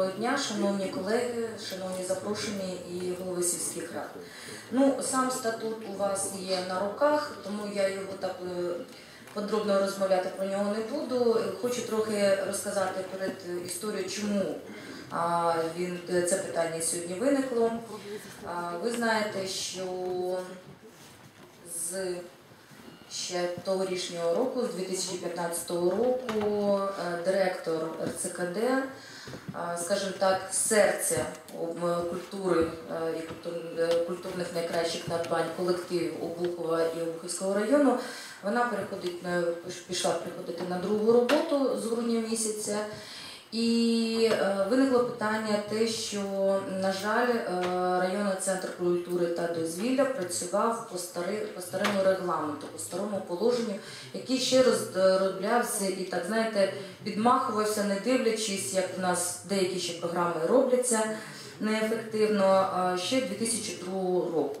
Доброго дня, шановні колеги, шановні запрошені і голови сільських рад. Ну, сам статут у вас є на руках, тому я його так е, подробно розмовляти про нього не буду. Хочу трохи розказати перед історією, чому він це питання сьогодні виникло. Ви знаєте, що з ще тогорічнього року, з 2015 року, е, директор РЦКД, е, скажімо так, серця культури е, і культур- е, культурних найкращих надбань колективів Обухова і Обухівського району, вона переходить пішла приходити на другу роботу з грудня місяця. І е, виникло питання те, що, на жаль, е, районний центр культури та дозвілля працював по, стари, по старому регламенту, по старому положенню, який ще розроблявся і так знаєте, підмахувався, не дивлячись, як в нас деякі ще програми робляться неефективно, ще 2002 року.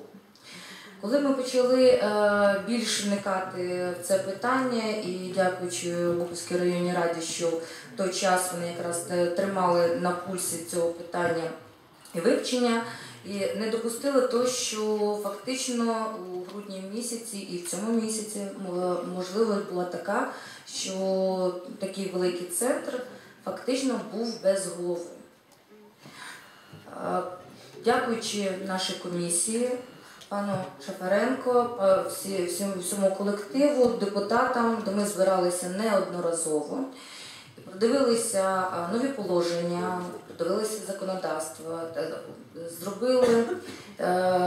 Коли ми почали е, більш вникати в це питання, і дякуючи Бухівській районній раді, що в той час вони якраз тримали на пульсі цього питання і вивчення, і не допустили то, що фактично у грудні місяці і в цьому місяці м- можливість була така, що такий великий центр фактично був без голови. Е, Дякуючи нашій комісії, пану Шафаренко, е, всі, всьому, колективу, депутатам, де ми збиралися неодноразово. Продивилися е, нові положення, продивилися законодавство, е, зробили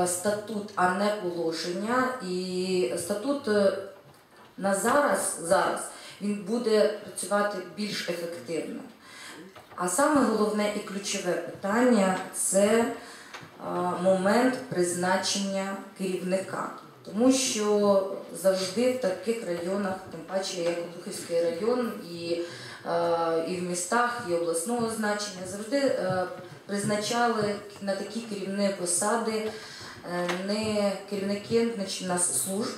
статут, а не положення. І статут на зараз, зараз він буде працювати більш ефективно. А саме головне і ключове питання це момент призначення керівника. Тому що завжди в таких районах, тим паче як Обухівський район, і, е, і в містах, і обласного значення, завжди е, призначали на такі керівні посади е, не керівники нас служб,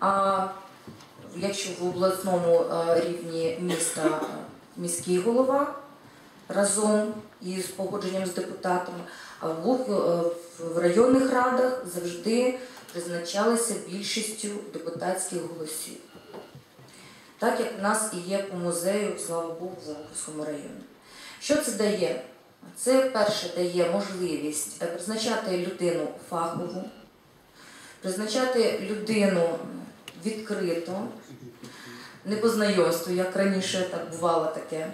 а якщо в обласному рівні міста міський голова разом із погодженням з депутатами, а е, в районних радах завжди призначалися більшістю депутатських голосів. Так як в нас і є по музею, слава Богу, в Луганському районі. Що це дає? Це перше дає можливість е, призначати людину фахову, призначати людину відкрито, не по знайомству, як раніше так бувало таке.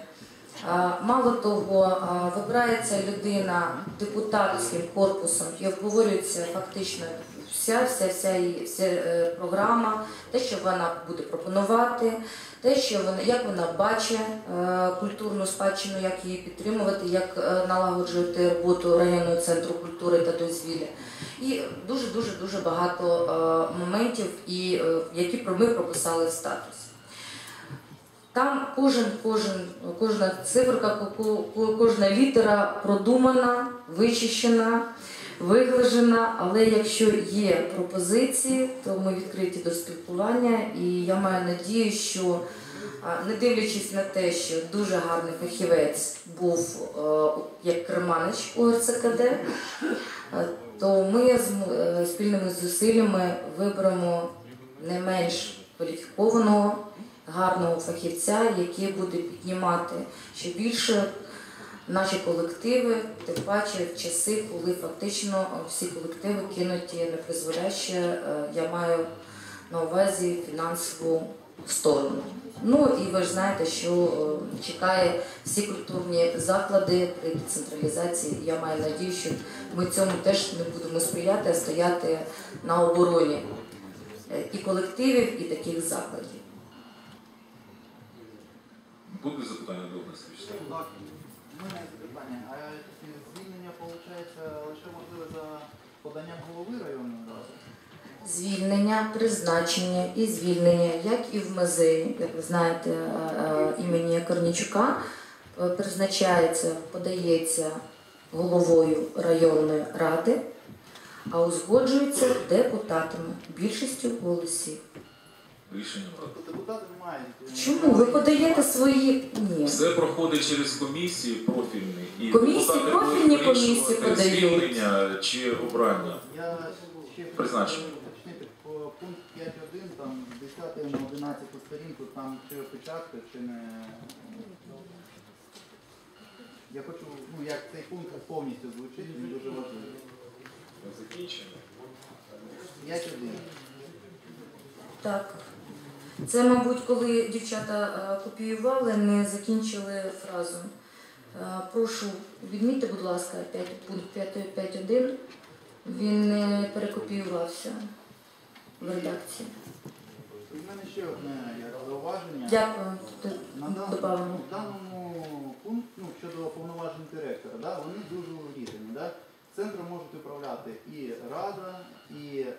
А, Мало того, вибирається людина депутатським корпусом і обговорюється фактично вся, вся, вся, її- вся е, програма, те, що вона буде пропонувати, те, що вона, як вона бачить е, культурну спадщину, як її підтримувати, як е, налагоджувати роботу районного центру культури та дозвілля. І дуже дуже дуже багато е, моментів, і, е, які ми прописали в статусі. Там кожен, кожен, кожна циферка, ко- ко- кожна літера продумана, вичищена, виглажена. Але якщо є пропозиції, то ми відкриті до спілкування. І я маю надію, що не дивлячись на те, що дуже гарний фахівець був е, як керманич у РЦКД, е, то ми е, спільними зусиллями виберемо не менш кваліфікованого гарного фахівця, який буде піднімати ще більше наші колективи, тим паче в часи, коли фактично всі колективи кинуті непризволяще, е, я маю на увазі фінансову сторону. Ну і ви ж знаєте, що е, чекає всі культурні заклади при децентралізації. Я маю надію, що ми цьому теж не будемо сприяти, а стояти на обороні е, і колективів, і таких закладів. Будуть запитання до? У мене є. А звільнення, виходить, лише можливе за поданням голови районної ради? Звільнення, призначення і звільнення, як і в музеї, як ви знаєте, е, е, імені Корнічука, е, призначається, подається головою районної ради, а узгоджується депутатами більшістю голосів. Рішенням ради. Тобто депутати не мають. е, Чому ви подаєте свої ні? Все проходить через комісії профільні. І Комісії депутати профільні будуть комісії вирішувати подають. звільнення чи обрання. Я ще Призначення. уточнити по пункт 5.1, там 10 на 11 сторінку, там чи опечатка, чи не. Я хочу, ну як цей пункт повністю звучить, він дуже важливий. Закінчення. 5.1. Так. Це, мабуть, коли дівчата е, копіювали, не закінчили фразу. Е, Прошу, відмітьте, будь ласка, 5, пункт 5, 5.1. Він не перекопіювався в редакції. У мене ще одне зауваження. Дякую. На даному, даному пункті ну, щодо повноважень директора, да, вони дуже урізані. Да? Центром можуть управляти і рада, і е,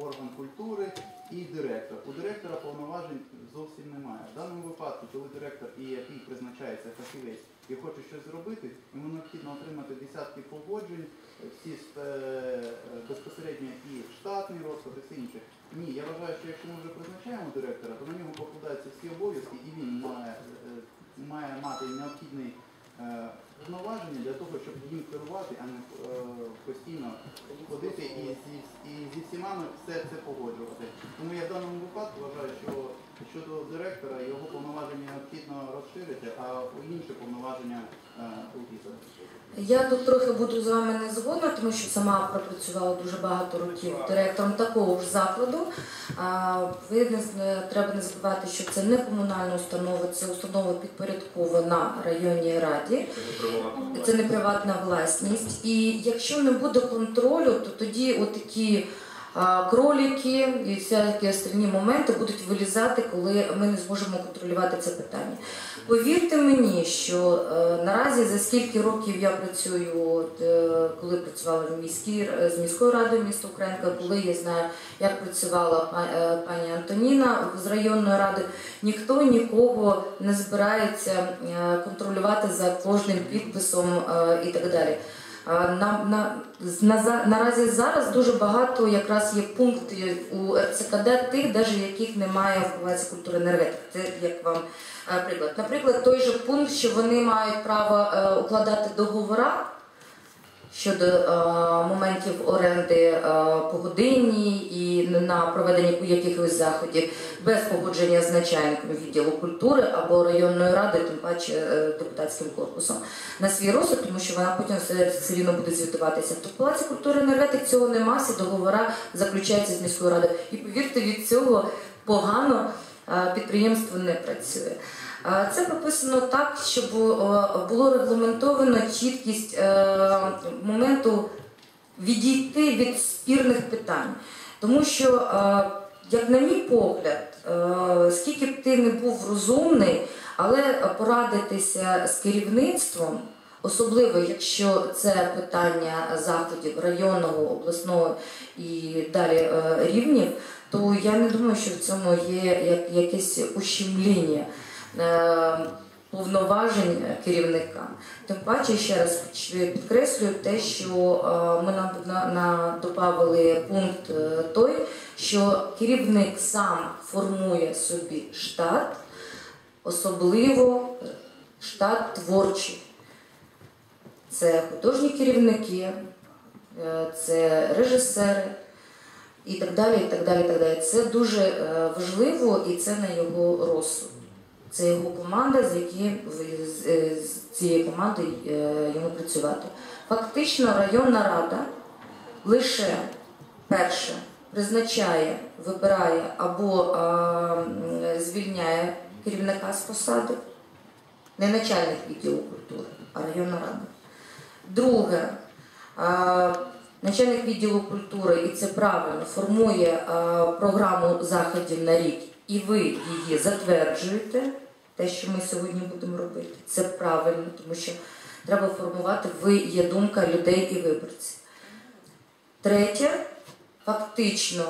орган культури, і директор. У директора повноважень зовсім немає. В даному випадку, коли директор і який призначається фахівець і хоче щось зробити, йому необхідно отримати десятки погоджень, всі е, безпосередньо і штатний розклад, і все інше. Ні, я вважаю, що якщо ми вже призначаємо директора, то на нього покладаються всі обов'язки, і він має, е, має мати необхідний е, повноваження для того, щоб їм керувати, а не е, постійно ходити і зі, і зі всіма все це погоджувати. Тому я в даному випадку вважаю, що щодо директора його повноваження необхідно розширити, а інші повноваження е, урізати. Я тут трохи буду з вами не згодна, тому що сама пропрацювала дуже багато років директором такого ж закладу. Ви не треба не забувати, що це не комунальна установа, це установа підпорядкована районній раді. Це не приватна власність. І якщо не буде контролю, то тоді отакі а, кролики і всякі остальні моменти будуть вилізати, коли ми не зможемо контролювати це питання. Повірте мені, що е, наразі за скільки років я працюю, е, коли працювала в міській з міською радою міста Українка, коли я знаю, як працювала е, пані Антоніна з районною радою, ніхто нікого не збирається е, контролювати за кожним підписом е, і так далі. А На, на, на, наразі зараз дуже багато якраз є пунктів у РЦКД тих, даже яких немає в Палаці культури енергетики. Це як вам е, приклад. Наприклад, той же пункт, що вони мають право е, укладати договори щодо е, моментів оренди е, погодинні і на проведення якихось заходів без погодження з начальником відділу культури або районної ради, тим паче е, депутатським корпусом на свій розсуд, тому що вона потім все, рівно буде звітуватися. То в Палаці культури і енергетики цього нема, всі договори заключаються з міською радою. І повірте, від цього погано підприємство не працює. Е, Це прописано так, щоб е, було регламентовано чіткість е, моменту відійти від спірних питань. Тому що, як на мій погляд, скільки б ти не був розумний, але порадитися з керівництвом, особливо якщо це питання заходів районного, обласного і далі рівнів, то я не думаю, що в цьому є якесь ущемління повноважень керівника. Тим паче, ще раз підкреслюю те, що е, ми на, на, на додавали пункт е, той, що керівник сам формує собі штат, особливо е, штат творчий. Це художні керівники, е, це режисери і так далі. і так далі, і так далі. Це дуже е, важливо і це на його розсуд. Це його команда, з яким з, е, з цією командою е, йому працювати. Фактично, районна рада лише перше призначає, вибирає або е, звільняє керівника з посади, не начальник відділу культури, а районна рада. Друге, е, начальник відділу культури, і це правильно, формує е, програму заходів на рік, і ви її затверджуєте, те, що ми сьогодні будемо робити. Це правильно, тому що треба формувати, ви є думка людей і виборців. Третє, фактично,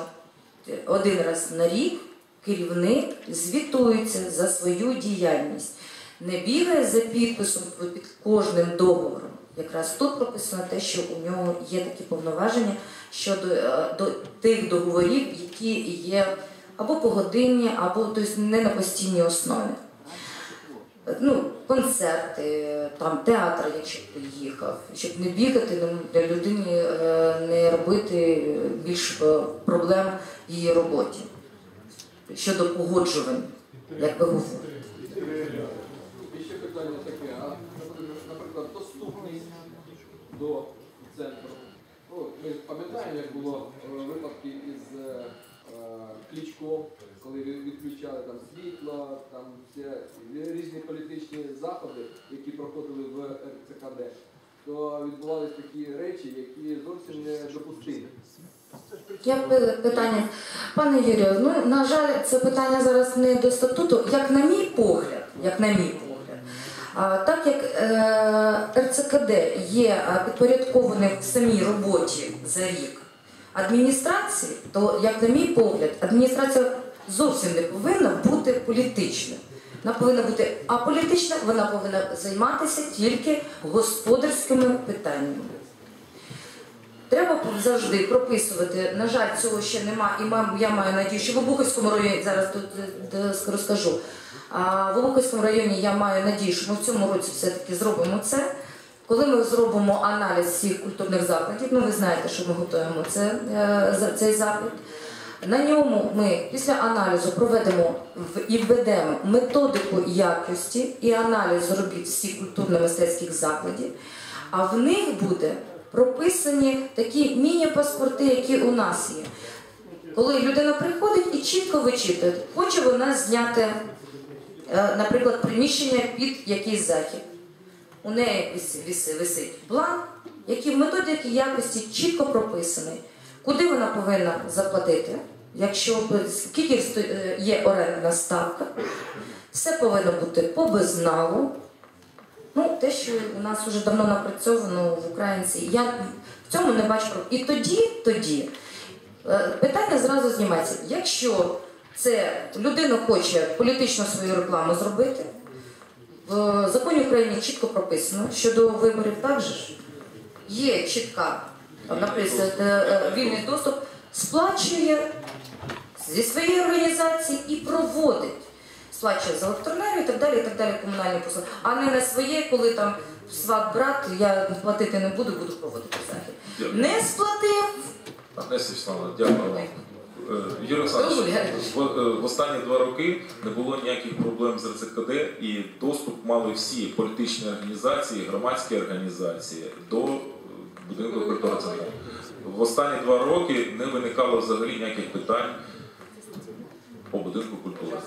один раз на рік керівник звітується за свою діяльність, не бігає за підписом під кожним договором. Якраз тут прописано те, що у нього є такі повноваження щодо е, до тих договорів, які є або по годині, або тобто, не на постійній основі. Ну, концерти, там театр, якщо б приїхав, щоб не бігати, ну, для людини е, не робити більш е, проблем в її роботі щодо погоджувань, як ви говорите. Ще питання таке, а наприклад, доступність до центру. Ну, ми пам'ятаємо, як було е, випадки із е, е, Кличком, коли ви- відключали там світло, там всі різні політичні заходи, які проходили в РЦКД, то відбувалися такі речі, які зовсім не допустимі. Я питання, пане Юрію, ну на жаль, це питання зараз не до статуту, як на мій погляд, як на мій погляд. А, так як е, РЦКД є підпорядкованим в самій роботі за рік адміністрації, то як на мій погляд, адміністрація зовсім не повинна бути політичною. Вона повинна бути аполітична, вона повинна займатися тільки господарськими питаннями. Треба завжди прописувати. На жаль, цього ще нема. І я маю надію, що в Обухівському районі зараз тут е, розкажу. В Обухівському районі я маю надію, що ми в цьому році все-таки зробимо це. Коли ми зробимо аналіз всіх культурних закладів, ну ви знаєте, що ми готуємо е, цей запит. На ньому ми після аналізу проведемо і введемо методику якості і аналіз робіт всіх культурно-мистецьких закладів, а в них буде прописані такі міні-паспорти, які у нас є. Коли людина приходить і чітко вичитує, хоче вона зняти, е, наприклад, приміщення під якийсь захід. У неї вис- вис- висить бланк, який в методиці якості чітко прописаний, куди вона повинна заплатити, якщо скільки е, є орендна ставка, все повинно бути по безналу. Ну, те, що у нас вже давно напрацьовано в українці, я в цьому не бачу. І тоді, тоді е, питання зразу знімається. Якщо це людина хоче політичну свою рекламу зробити, в законі України чітко прописано щодо виборів також є чітка, написано е, е, вільний доступ, сплачує зі своєї організації і проводить. Сплачує за електроенергію і так далі, і так далі, комунальні послуги, а не на своє, коли там сват брат, я платити не буду, буду проводити захід. Не сплатив, Несі Вячеславовна, дякую вам. Е, Юрій в, останні два роки не було ніяких проблем з РЦКД і доступ мали всі політичні організації, громадські організації до будинку культури. В останні два роки не виникало взагалі ніяких питань по будинку культури.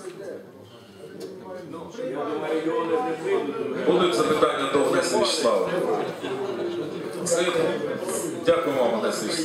Будуть запитання до Олеся Вячеслава. Це... Дякую вам, Олеся Вячеславовна.